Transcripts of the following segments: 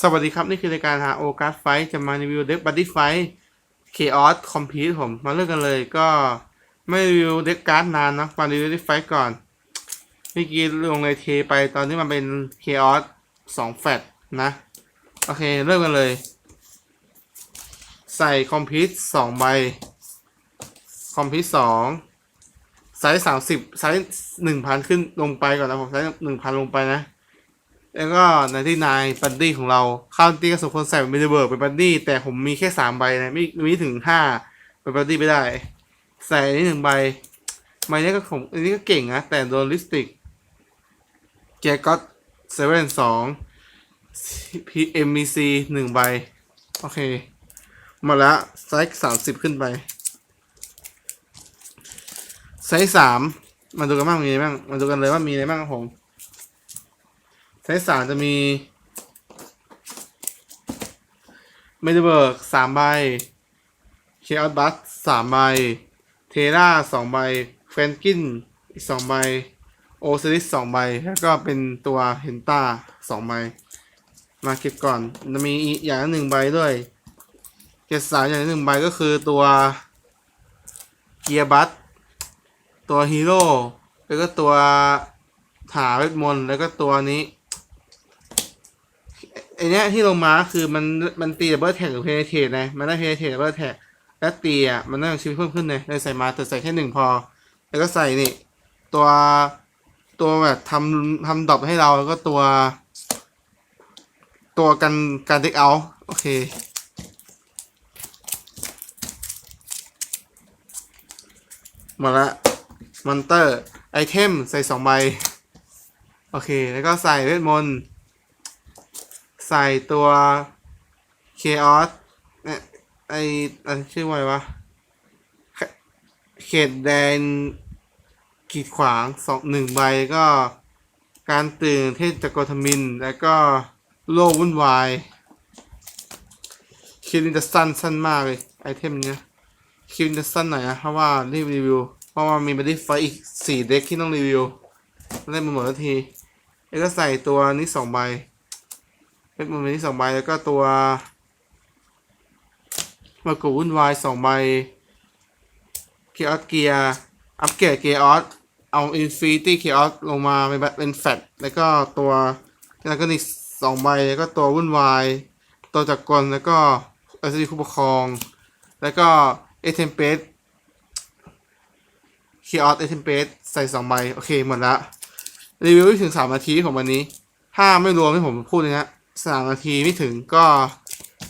สวัสดีครับ นี่คือรายการหาโอการ์ดไฟจะมารีวิวเด็กบัตตี้ไฟเคออสคอมพีทผมมาเริ่มกันเลยก็ไม่รีวิวเด็กการ์ดนานนะมารีวิวเด็กไฟก่อนเมื่อกี้ลงในเทไปตอนนี้มันเป็นเคออสสองแฟตนะ โอเค เริ่มกันเลย ใส่คอมพิวสองใบ คอมพิวสองไซส์สามสิบไซส์หนึ่งพันขึ้นลงไปก่อนนะผมไซส์หนึ่งพันลงไปนะ แล้วก็ในที่นายบัดดี้ของเราข้าวตีก็สมควรใส่เป็นมิดเบิร์กเป็นบัดดี้แต่ผมมีแค่สามใบนะไม่ม่ถึงห้าเป็นบัดดี้ไม่ได้ ใส่อันนี้หนึ่งใบใบนี้ก็ผมอันนี้ก็เก่งนะแต่โดนลิสติกเกียร์ก็เซเว่นสองพีเอ็มบีซีหนึ่งใบ โอเค มาแล้วไซส์สามสิบขึ้นไป ไซส์สามมาดูกันบ้างมีอะไรบ้างมาดูกันเลยว่ามีอะไรบ้างครับผม ไซส์สามจะมีเมดเบิร์กสามใบเคออสบัสสามใบ เทราสองใบเฟนกินอีกสองใบ โอซิลิสสองใบ แล้วก็เป็นตัวเฮนต้าสองใบ มาเก็บก่อน จะมีอีกอย่างหนึ่งใบด้วย เกสามอย่างหนึ่งใบก็คือตัวเกียร์บัสตัวฮีโร่แล้วก็ตัวถาเวทมนต์แล้วก็ตัวนี้ เนี้ยที่ลงมาคือมันมันตีดับเบิลแท็กหรือเพนเทรนะมันได้เพนเทรดับเบิลแท็กแล้วตีอะมันได้ชีวิตเพิ่มขึ้นเลยเลยใส่มาแต่ใส่แค่หนึ่งพอ แล้วก็ใส่นี่ ตัวตัวแบบทำทำดรอปให้เราแล้วก็ตัว ตัวกันการเด็กเอาโอเคหมดละมอนเตอร์ไอเทมใส่สองใบ โอเค แล้วก็ใส่เวทมนต์ ใส่ตัวเคออสเนี่ยไออะไรชื่อว่าไรวะ เขตแดนกีดขวางสองหนึ่งใบก็การตื่นเทศจักรทมิน แล้วก็โลกวุ่นวายคิวนิจะสั้นสั้นมากเลย ไอเทมเนี้ยคิวนิจะสั้นหน่อยนะเพราะว่ารีบรีวิว เพราะว่ามีบัดดี้ไฟอีกสี่เด็กที่ต้องรีวิวเล่นมาหมดทีแล้วก็ใส่ตัวนี้สองใบ เพชรมันเป็นที่สองใบแล้วก็ตัวมากูวุ่นวายสองใบเคียร์เกียร์อัปเกรดเกียร์ออสเอาอินฟินิตี้เคียร์ออสลงมาเป็นแบบเป็นแฟตแล้วก็ตัวแล้วก็นี่สองใบแล้วก็ตัววุ่นวายตัวจักรกลแล้วก็อัศดีผู้ปกครอง แล้วก็เอเทมเปสเคียร์ออสเอเทมเปสใส่สองใบโอเคหมดละรีวิวถึงสามนาทีของวันนี้ ถ้าไม่รวมที่ผมพูดนะฮะ สามนาทีไม่ถึงก็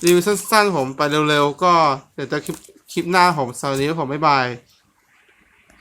รีวิวสั้นๆผมไปเร็วๆ ก็เดี๋ยวจะคลิปคลิปหน้าผมสวัสดีผมบ๊ายบาย